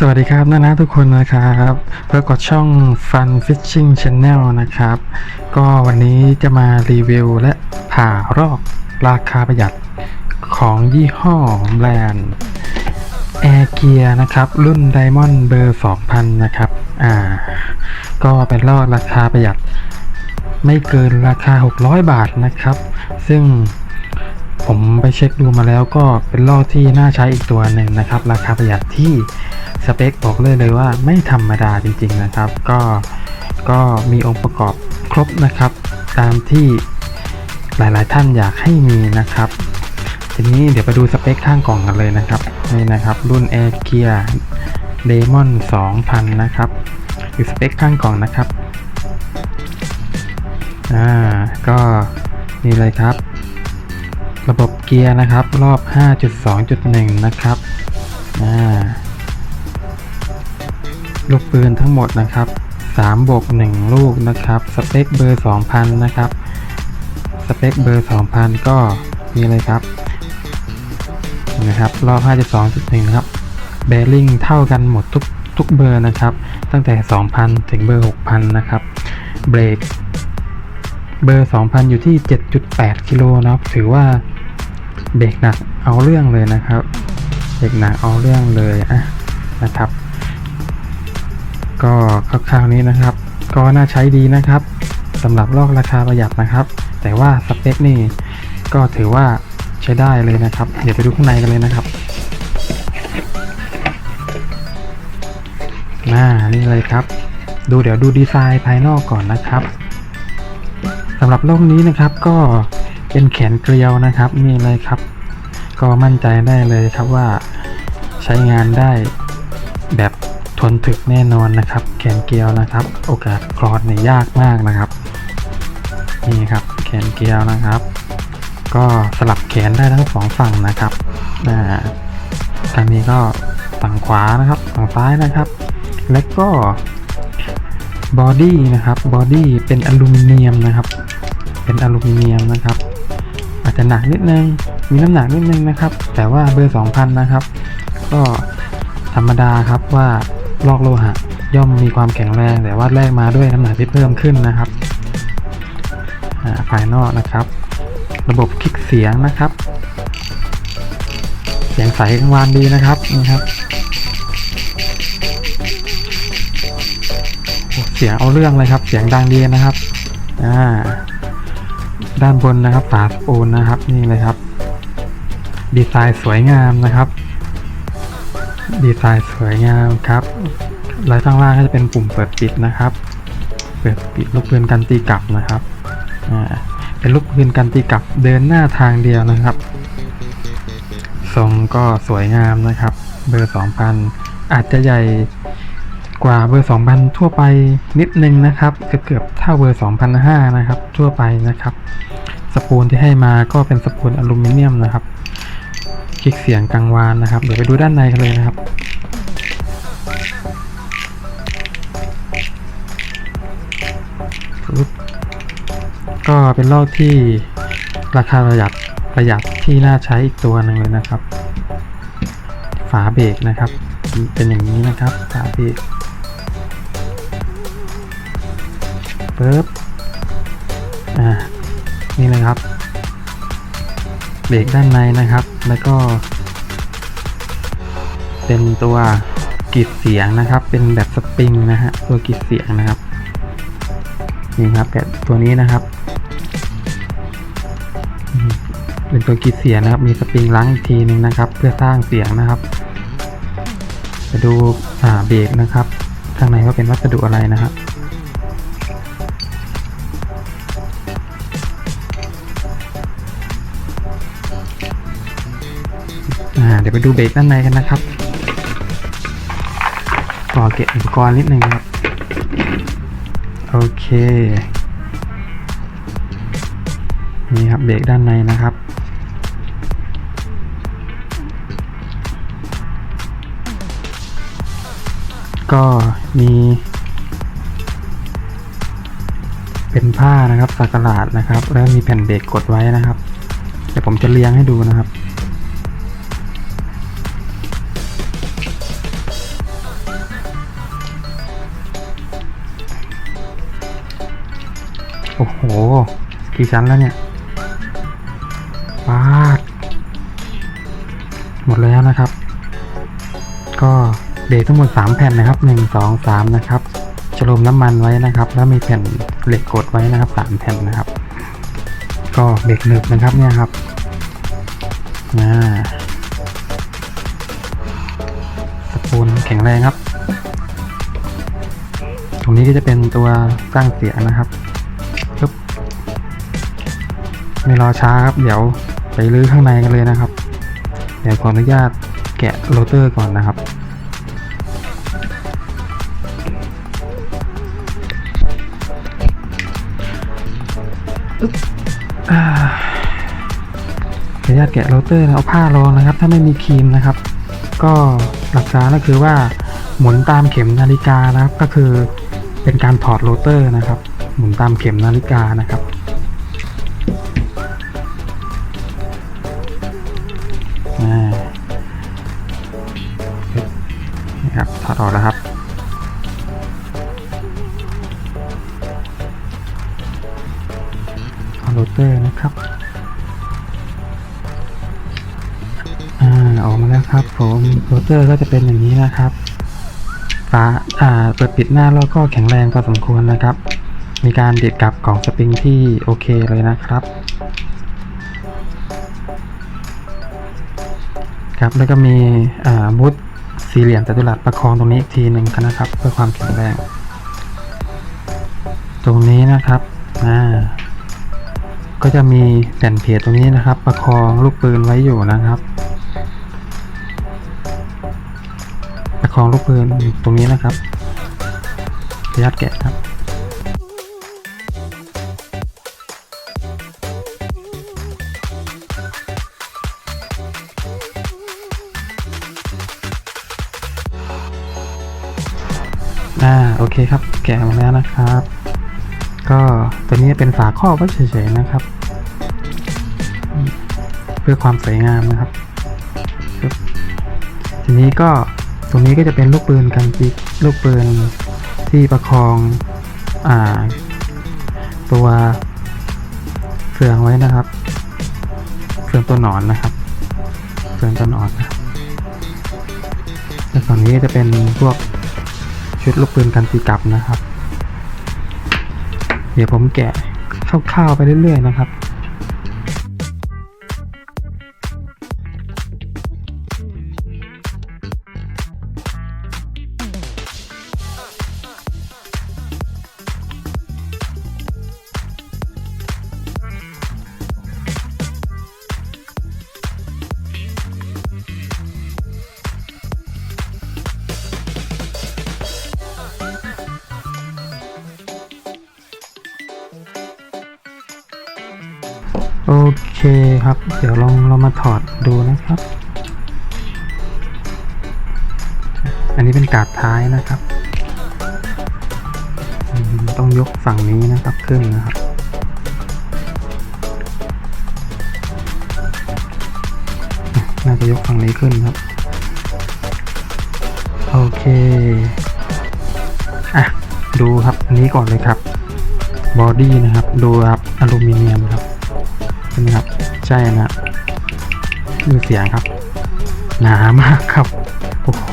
สวัสดีครับนะนะทุกคนนะครับเพื่อกดช่อง Fun Fishing Channel นะครับ ก็วันนี้จะมารีวิวและผ่ารอบราคาประหยัดของยี่ห้อแบรนด์ Air Gear นะครับ รุ่น Diamond เบอร์ 2000 นะครับ อ่า ก็เป็นรอบราคาประหยัด ไม่เกินราคา 600 บาทนะครับ ซึ่ง ผมไปเช็คดูมาแล้วก็เป็นลอกที่น่าใช้อีกตัวหนึ่งนะครับ ราคาประหยัดที่สเปคบอกเลยเลยว่าไม่ธรรมดาจริง ๆนะครับ ก็ก็มีองค์ประกอบครบนะครับ ตามที่หลายๆท่านอยากให้มีนะครับ ทีนี้เดี๋ยวไปดูสเปคข้างกล่องกันเลยนะครับนี่นะครับ รุ่น Air Gear Demon 2000 นะครับอยู่สเปคข้างกล่องนะครับอ่าก็นี่เลยครับ ระบบเกียร์นะครับ รอบ 5.2.1 นะครับลูกปืนทั้งหมดนะครับ3บวก1ลูกนะครับ สเปคเบอร์ 2000 นะครับ สเปคเบอร์ 2000 ก็มีเลยครับนะครับ รอบ 5.2.1นะครับเบลลิงเท่ากันหมดทุกทุกเบอร์นะครับ ตั้งแต่ 2,000 ถึงเบอร์ 6,000 นะครับ เบรกเบอร์ 2,000 อยู่ที่ 7.8 กิโลนะครับ ถือว่า เบรกหนักเอาเรื่องเลยนะครับเบรกหนักเอาเรื่องเลยอะนะครับ ก็คร่าวๆนี้นะครับ ก็น่าใช้ดีนะครับสำหรับลอกราคาประหยัดนะครับ แต่ว่าสเปคนี่ก็ถือว่าใช้ได้เลยนะครับ เดี๋ยวไปดูข้างในกันเลยนะครับน่านี่เลยครับ ดูเดี๋ยวดูดีไซน์ภายนอกก่อนนะครับสำหรับโลกนี้นะครับก็ เป็นแขนเกลียวนะครับนี่เลยครับ ก็มั่นใจได้เลยครับว่าใช้งานได้แบบทนถึกแน่นอนนะครับ แขนเกลียวนะครับ โอกาสคลอดเนี่ยยากมากนะครับนี่ครับแขนเกลียวนะครับ ก็สลับแขนได้ทั้งสองฝั่งนะครับอ่าทางนี้ก็ฝั่งขวานะครับฝั่งซ้ายนะครับ และก็บอดี้นะครับบอดี้เป็นอลูมิเนียมนะครับ เป็นอลูมิเนียมนะครับ จะหนักนิดนึง มีน้ำหนักนิดนึงนะครับ แต่ว่าเบอร์ 2000 นะครับ ก็ธรรมดาครับว่าลอกโลหะย่อมมีความแข็งแรง แต่ว่าแลกมาด้วยน้ำหนักที่เพิ่มขึ้นนะครับอ่าภายนอกนะครับ ระบบคลิกเสียงนะครับ เสียงใสกังวานดีนะครับนี่ครับ เสียงเอาเรื่องเลยครับ เสียงดังดีนะครับ อ่า ด้านบนนะครับฝาสปูนนะครับนี่เลยครับ ดีไซน์สวยงามนะครับ ดีไซน์สวยงามครับแล้วข้างล่างก็จะเป็นปุ่มเปิดปิดนะครับ เปิดปิดลูกปืนกันตีกลับนะครับอ่าเป็นลูกปืนกันตีกลับเดินหน้าทางเดียวนะครับ ทรงก็สวยงามนะครับ เบอร์ 2000 อาจจะใหญ่ กว่าเบอร์ 2000 ทั่วไปนิดนึงนะครับเกือบเกือบเท่าเบอร์2005นะครับทั่วไปนะครับ สปูลที่ให้มาก็เป็นสปูลอลูมิเนียมนะครับคลิกเสียงกังวานนะครับ เดี๋ยวไปดูด้านในกันเลยนะครับก็เป็นลอกที่ราคาประหยัดประหยัดที่น่าใช้อีกตัวหนึ่งเลยนะครับ ฝาเบรกนะครับ เป็นอย่างนี้นะครับ ฝาเบรก ปึ๊บอ่านี่เลยครับเบรกด้านในนะครับ แล้วก็ เป็นตัวกีดเสียงนะครับ เป็นแบบสปริงนะฮะตัวกีดเสียงนะครับนี่ครับแบบตัวนี้นะครับ เป็นตัวกีดเสียงนะครับ มีสปริงล้างอีกทีหนึงนะครับ เพื่อสร้างเสียงนะครับไปดูอ่าเบรกนะครับ ข้างในว่าเป็นวัสดุอะไรนะครับ ดี๋ยวไปดูเบรกด้านในกันนะครับก่อเก็บอุปกรณ์นิดนึงครับ โอเค นี่ครับเบรกด้านในนะครับก็มีเป็นผ้านะครับสักหลาดนะครับ แล้วมีแผ่นเบรกกดไว้นะครับ เดี๋ยวผมจะเรียงให้ดูนะครับ กี่ชั้นแล้วเนี่ยปาด หมดแล้วนะครับ ก็เบรกทั้งหมด 3 แผ่นนะครับ1 2 3 นะครับจะรวมน้ำมันไว้นะครับ แล้วมีแผ่นเหล็กกดไว้นะครับ 3 แผ่นนะครับ ก็เบรกหนึบนะครับเนี่ยครับอ่าสปูนแข็งแรงครับ ตรงนี้ก็จะเป็นตัวสร้างเสียงนะครับ ไม่รอช้าครับ เดี๋ยวไปลื้อข้างในกันเลยนะครับ เดี๋ยวขออนุญาตแกะโรเตอร์ก่อนนะครับอึ๊บอ่าขออนุญาตแกะโรเตอร์เอาผ้ารองนะครับ ถ้าไม่มีครีมนะครับ ก็หลักการก็คือว่าหมุนตามเข็มนาฬิกานะครับ ก็คือเป็นการถอดโรเตอร์นะครับ หมุนตามเข็มนาฬิกานะครับ ถอดออกแล้วครับ เอาโรเตอร์นะครับ อ่าออกมาแล้วครับผมโรเตอร์ก็จะเป็นอย่างนี้นะครับฝาอ่าเปิดปิดหน้าแล้วก็แข็งแรงพอสมควรนะครับ มีการติดกับกล่องสปริงที่โอเคเลยนะครับครับแล้วก็มีอ่ามุด สี่เหลี่ยมจัตุรัสประคองตรงนี้อีกทีหนึ่งนะครับ เพื่อความแข็งแรง ตรงนี้นะครับอ่าก็จะมีแผ่นเพจตรงนี้นะครับ ประคองลูกปืนไว้อยู่นะครับ ประคองลูกปืนตรงนี้นะครับยัดแกะครับ โอเคครับ แกะมาแล้วนะครับ ก็ตัวนี้เป็นฝาครอบไว้เฉยๆนะครับ เพื่อความสวยงามนะครับ ทีนี้ก็ตรงนี้ก็จะเป็นลูกปืนกันจิกลูกปืนที่ประคองอ่าตัวเฟืองไว้นะครับ เฟืองตัวหนอนนะครับ เฟืองตัวหนอนนะแล้วฝั่งนี้จะเป็นพวก ชุดลูกปืนกันตีกลับนะครับ เดี๋ยวผมแกะคร่าวๆไปเรื่อยๆนะครับ โอเคครับ เดี๋ยวลองเรามาถอดดูนะครับ อันนี้เป็นกาดท้ายนะครับ ต้องยกฝั่งนี้นะครับขึ้นนะครับน่าจะยกฝั่งนี้ขึ้นครับ โอเค อะ ดูครับ อันนี้ก่อนเลยครับ บอดี้นะครับ ดูครับอลูมิเนียมครับ ช่ไหมครับ ใช่นะดูเสียงครับ หนามากครับ โอ้โห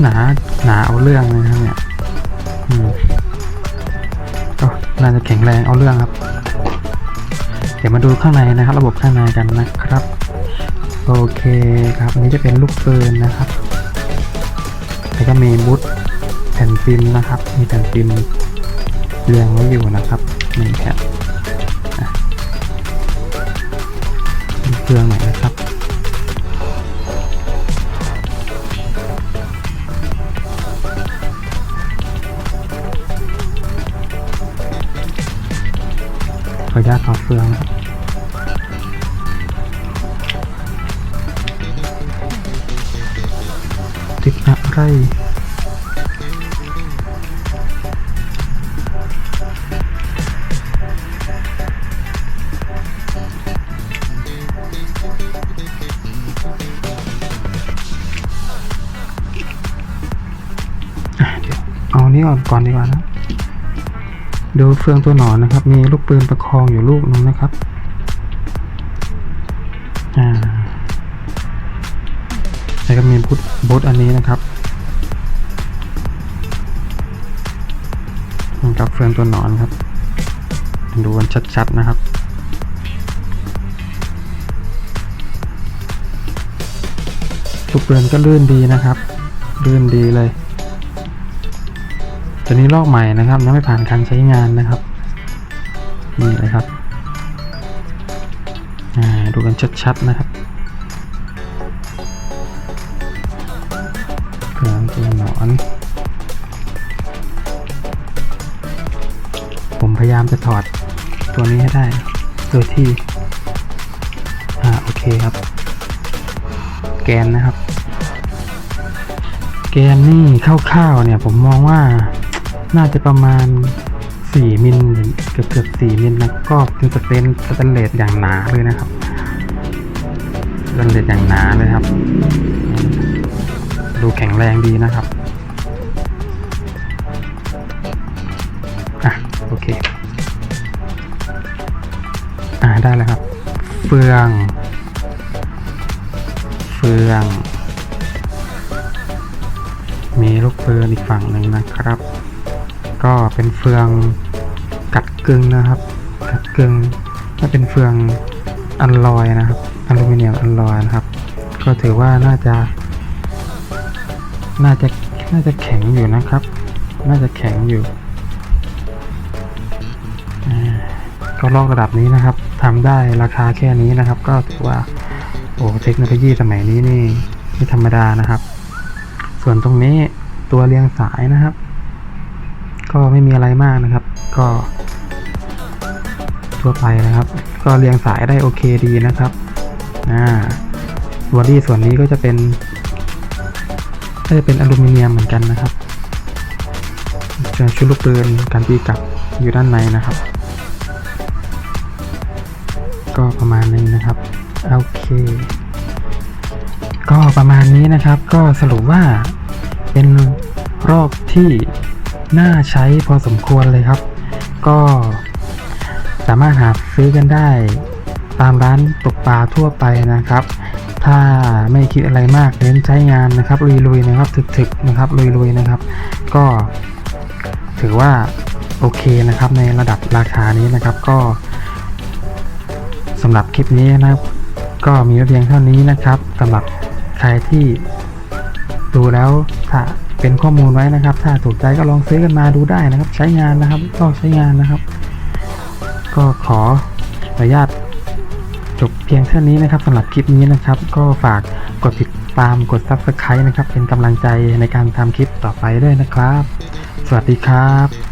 หนาหนาเอาเรื่องเลยนะครับเนี่ยอืมก็น่าจะแข็งแรงเอาเรื่องครับ เดี๋ยวมาดูข้างในนะครับ ระบบข้างในกันนะครับ โอเคครับ อันนี้จะเป็นลูกปืนนะครับ แล้วก็มีมุดแผ่นฟิล์มนะครับ มีแผ่นฟิล์มเรียงไว้อยู่นะครับหนึ่งแผ่น เครื่องหน่อยนะครับ ขออนุญาตถอดเฟืองนะครับติดอะไร นี้ก่อนก่อนดีกว่านะดูเฟืองตัวหนอนนะครับ มีลูกปืนประคองอยู่ลูกนึงนะครับอ่าแล้วก็มีบูทบูทอันนี้นะครับนะครับเฟืองตัวหนอนครับ ดูกันชัดๆนะครับลูกปืนก็ลื่นดีนะครับ ลื่นดีเลย ตัวนี้ลอกใหม่นะครับยังไม่ผ่านการใช้งานนะครับ นี่เลยครับอ่าดูกันชัดๆนะครับเครื่องตัวหนอน ผมพยายามจะถอดตัวนี้ให้ได้ โดยที่ อ่า โอเคครับ แกนนะครับ แกนนี่คร่าวๆเนี่ยผมมองว่า น่าจะประมาณ 4 มิลเกือบเกือบ4มิลนะก็จะเป็นสแตนเลสอย่างหนาเลยนะครับสแตนเลสอย่างหนาเลยครับ ดูแข็งแรงดีนะครับอะโอเคอ่าได้แล้วครับ เฟือง เฟือง มีลูกปืนอีกฝั่งหนึ่งนะครับ ก็เป็นเฟืองกัดกึ่งนะครับ กัดกึ่งถ้าเป็นเฟืองอัลลอยนะครับอลูมิเนียมอัลลอยนะครับ ก็ถือว่าน่าจะ น่าจะน่าจะแข็งอยู่นะครับ น่าจะแข็งอยู่ก็ลอกระดับนี้นะครับทำได้ราคาแค่นี้นะครับ ก็ถือว่าโอ้เทคโนโลยีสมัยนี้นี่ไม่ธรรมดานะครับ ส่วนตรงนี้ตัวเรียงสายนะครับ ก็ไม่มีอะไรมากนะครับ ก็ทั่วไปนะครับ ก็เรียงสายได้โอเคดีนะครับอ่าบอดี้ส่วนนี้ก็จะเป็นก็จะเป็นอลูมิเนียมเหมือนกันนะครับจอชุดลูกปืนการตีกลับอยู่ด้านในนะครับ ก็ประมาณนี้นะครับโอเค ก็ประมาณนี้นะครับ ก็สรุปว่าเป็นรอบที่ น่าใช้พอสมควรเลยครับ ก็สามารถหาซื้อกันได้ตามร้านตกปลาทั่วไปนะครับ ถ้าไม่คิดอะไรมากเน้นใช้งานนะครับลุยๆนะครับถึกๆนะครับลุยๆนะครับ ก็ถือว่าโอเคนะครับในระดับราคานี้นะครับก็สำหรับคลิปนี้นะครับ ก็มีเพียงเท่านี้นะครับสำหรับใครที่ดูแล้วถ้า เป็นข้อมูลไว้นะครับ ถ้าถูกใจก็ลองซื้อกันมาดูได้นะครับ ใช้งานนะครับก็ใช้งานนะครับ ก็ขออนุญาตจบเพียงเท่านี้นะครับสำหรับคลิปนี้นะครับ ก็ฝากกดติดตามกด Subscribe นะครับ เป็นกำลังใจในการทำคลิปต่อไปด้วยนะครับ สวัสดีครับ